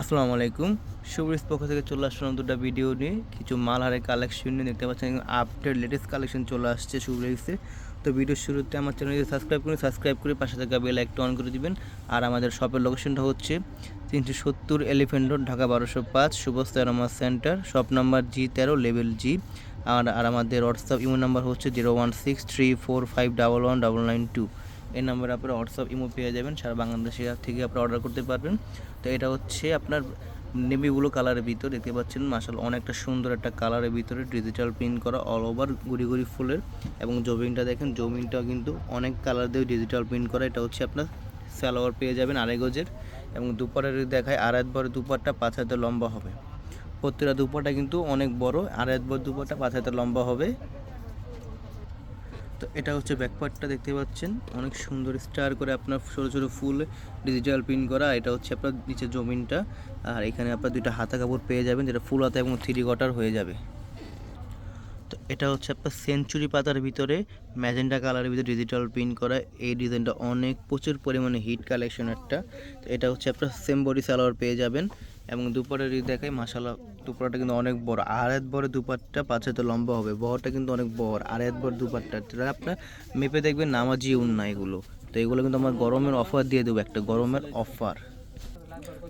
আসসালামু আলাইকুম। শুভরিস পক্ষ থেকে চলে আসলাম দুটো ভিডিও নিয়ে। কিছু মালহারের কালেকশন নিয়ে দেখতে পাচ্ছেন আপডেট লেটেস্ট কালেকশন চলে আসছে শুভরিসে তো ভিডিওর শুরুতে আমার চ্যানেলটি সাবস্ক্রাইব করে সাবস্ক্রাইব করে পাশে থাকা বেল একটা অন করে দিবেন। আর আমাদের শপের লোকেশনটা হচ্ছে তিনশো সত্তর এলিফেন্ট রোড ঢাকা বারোশো পাঁচ শুভস্তারামা সেন্টার শপ নাম্বার জি তেরো লেভেল জি আর আর আমাদের হোয়াটসঅ্যাপ ইমো নাম্বার হচ্ছে zero one six three four five double one double nine two এই নাম্বারে আপনারা হোয়াটসঅ্যাপ ইমো পেয়ে যাবেন, সারা বাংলাদেশে থেকে আপনারা অর্ডার করতে পারবেন। তো এটা হচ্ছে আপনার নেভি ব্লু কালারের ভিতর, দেখতে পাচ্ছেন মাসাল অনেকটা সুন্দর একটা কালারের ভিতরে ডিজিটাল প্রিন্ট করা অল ওভার গুড়ি গুড়ি ফুলের। এবং জমিনটা দেখেন জমিনটা কিন্তু অনেক কালার দিয়ে ডিজিটাল প্রিন্ট করা, এটা হচ্ছে আপনার সালোয়ার পেয়ে যাবেন আড়াই গজের। এবং দুপারের দেখায় আড়াই বড় দুপারটা পাঁচ হাতে লম্বা হবে। প্রত্যেকটা দুপাটা কিন্তু অনেক বড় আড়াই বড় দুপাটা পাঁচ হাতে লম্বা হবে। তো এটা হচ্ছে ব্যাকপার্টটা দেখতে পাচ্ছেন। অনেক সুন্দর স্টার করে আপনার ছোটো ছোটো ফুল ডিজিটাল প্রিন্ট করা। এটা হচ্ছে আপনার নিচে জমিনটা। আর এখানে আপনার দুইটা হাতা কাপড় পেয়ে যাবেন, যেটা ফুল হাতা এবং থ্রি কটার হয়ে যাবে। তো এটা হচ্ছে আপনার সেঞ্চুরি পাতার ভিতরে ম্যাজেন্টা কালারের ভিতরে ডিজিটাল প্রিন্ট করা। এই ডিজাইনটা অনেক প্রচুর পরিমাণে হিট কালেকশন একটা তো এটা হচ্ছে আপনার সেম বডি সালোয়ার পেয়ে যাবেন। এবং দুপারের দেখায় মাসালা দুপারটা কিন্তু অনেক বড়। আর এক বড় দুপারটা পাঁচে তো লম্বা হবে, বহরটা কিন্তু অনেক বড়। আর এক বড় দুপারটা যেটা আপনার মেপে দেখবেন, নামাজি উন্না এগুলো। তো এগুলো কিন্তু আমার গরমের অফার দিয়ে দেবো, একটা গরমের অফার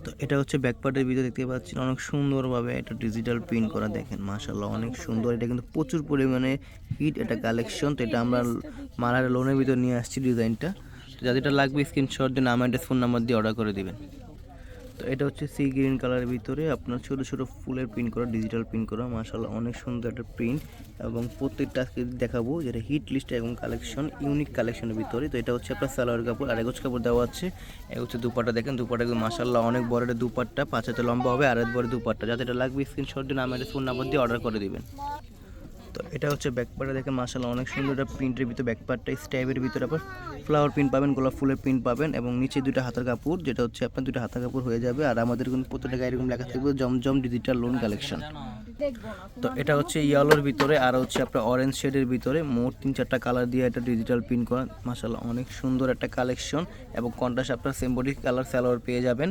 তো এটা হচ্ছে ব্যাকপার্টের ভিতরে দেখতে পাচ্ছেন, অনেক সুন্দরভাবে এটা ডিজিটাল প্রিন্ট করা দেখেন মাশাল্লাহ অনেক সুন্দর। এটা কিন্তু প্রচুর পরিমাণে হিট এটা কালেকশন তো এটা আমরা মালার লোনের ভিতর নিয়ে আসছি ডিজাইনটা তো যাদেরটা লাগবে স্ক্রিনশট দিন আমার ফোন নাম্বার দিয়ে অর্ডার করে দিবেন। তো এটা হচ্ছে সি গ্রিন কালারের ভিতরে আপনার ছোটো ছোটো ফুলের প্রিন্ট করা ডিজিটাল প্রিন্ট করা। মাশাল্লাহ অনেক সুন্দর একটা প্রিন্ট এবং প্রত্যেকটা আজকে দেখাবো যেটা হিট লিস্ট এবং কালেকশন ইউনিক কালেকশনের ভিতরে। তো এটা হচ্ছে আপনার সালোয়ার কাপড়, আর এগোজ কাপড় দেওয়া আছে। এক হচ্ছে দুপাটা দেখেন দুপাটা মাশাল্লাহ অনেক বড় একটা দুপাট্টা, পাঁচ হাতে লম্বা হবে, আর এক বড় দুপাট্টা। যাতে এটা লাগবে স্ক্রিনশট দিন আমার ফোন নাম্বার দিয়ে অর্ডার করে দিবেন। তো এটা হচ্ছে ব্যাকপার্টটা দেখে মাসাল্লাহ অনেক সুন্দর একটা প্রিন্টের ভিতরে ব্যাকপার্টটা স্ট্যাবের ভিতরে আবার ফ্লাওয়ার প্রিন্ট পাবেন, গোলাপ ফুলের প্রিন্ট পাবেন এবং নিচে দুটো হাতের কাপড়, যেটা হচ্ছে আপনার দুটো হাতের কাপড় হয়ে যাবে। আর আমাদের কিন্তু প্রত্যেকটা গায়ে এরকম লেখা থাকবে জমজম ডিজিটাল লোন কালেকশন তো এটা হচ্ছে ইয়েলোর ভিতরে আর হচ্ছে আপনার অরেঞ্জ শেডের ভিতরে। মোট তিন চারটা কালার দিয়ে এটা ডিজিটাল প্রিন্ট করা। মাসাল্লাহ অনেক সুন্দর একটা কালেকশন এবং কন্ট্রাস্ট আপনার সেম কালার সালোয়ার পেয়ে যাবেন।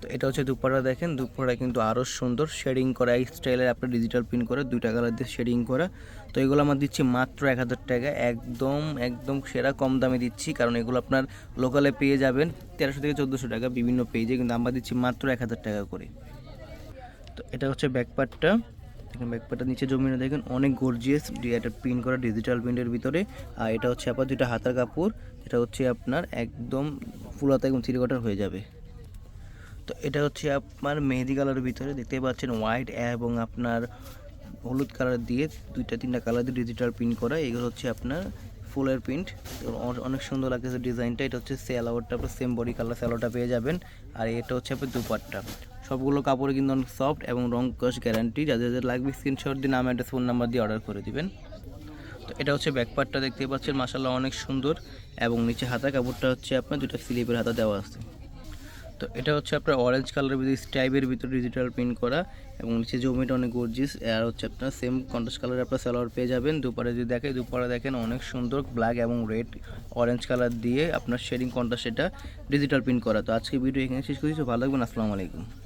তো এটা হচ্ছে দুপাটা দেখেন দুপাটা কিন্তু আরও সুন্দর। শেডিং করা এই স্টাইলের আপনার ডিজিটাল প্রিন্ট করা দুইটা কালার দিয়ে শেডিং করা। তো এগুলো আমার দিচ্ছি মাত্র এক হাজার টাকা। একদম একদম সেরা কম দামে দিচ্ছি কারণ এগুলো আপনার লোকালে পেয়ে যাবেন তেরোশো থেকে চোদ্দোশো টাকা বিভিন্ন পেজে কিন্তু আমরা দিচ্ছি মাত্র এক হাজার টাকা করে। তো এটা হচ্ছে ব্যাকপার্টটা দেখেন ব্যাকপার্টটা নিচে জমিনে দেখেন, অনেক গর্জিয়াস একটা প্রিন্ট করা ডিজিটাল প্রিন্টের ভিতরে। আর এটা হচ্ছে আপনার দুইটা হাতার কাপড়। এটা হচ্ছে আপনার একদম ফুল হাতা এবং থ্রি কোয়ার্টার হয়ে যাবে। তো এটা হচ্ছে আপনার মেহেদি কালারের ভিতরে। দেখতে পাচ্ছেন হোয়াইট এবং আপনার হলুদ কালার দিয়ে দুইটা, তিনটা কালার দিয়ে ডিজিটাল প্রিন্ট করা। এগুলো হচ্ছে আপনার ফুলের প্রিন্ট অনেক সুন্দর লাগতেছে ডিজাইনটা এটা হচ্ছে স্যালোয়ারটা আপনার সেম বডি কালার স্যালোয়ারটা পেয়ে যাবেন। আর এটা হচ্ছে আপনার দুপাট্টা। সবগুলো কাপড় কিন্তু অনেক সফট এবং রং কস গ্যারান্টি যাদের যাদের লাগবে স্ক্রিনশট দিয়ে নাম একটা ফোন নাম্বার দিয়ে অর্ডার করে দিবেন। তো এটা হচ্ছে ব্যাকপার্টটা দেখতে পাচ্ছেন মাসাল্লাহ অনেক সুন্দর এবং নিচে হাতা কাপড়টা হচ্ছে আপনার দুটো স্লিপের হাতা দেওয়া আছে। তো এটা হচ্ছে আপনার অরেঞ্জ কালারের ভিতরে স্টাইপের ভিতরে ডিজিটাল প্রিন্ট করা এবং নিচে জমিটা অনেক গর্জিস আর হচ্ছে আপনার সেম কন্ট্রাস্ট কালারের আপনার সালোয়ার পেয়ে যাবেন। দুপারে যদি দেখে দুপারে দেখেন অনেক সুন্দর ব্ল্যাক এবং রেড অরেঞ্জ কালার দিয়ে আপনার শেডিং কন্ট্রাস্ট এটা ডিজিটাল প্রিন্ট করা। তো আজকে ভিডিও এখানে শেষ করেছি ভালো লাগবেন আসসালামু আলাইকুম।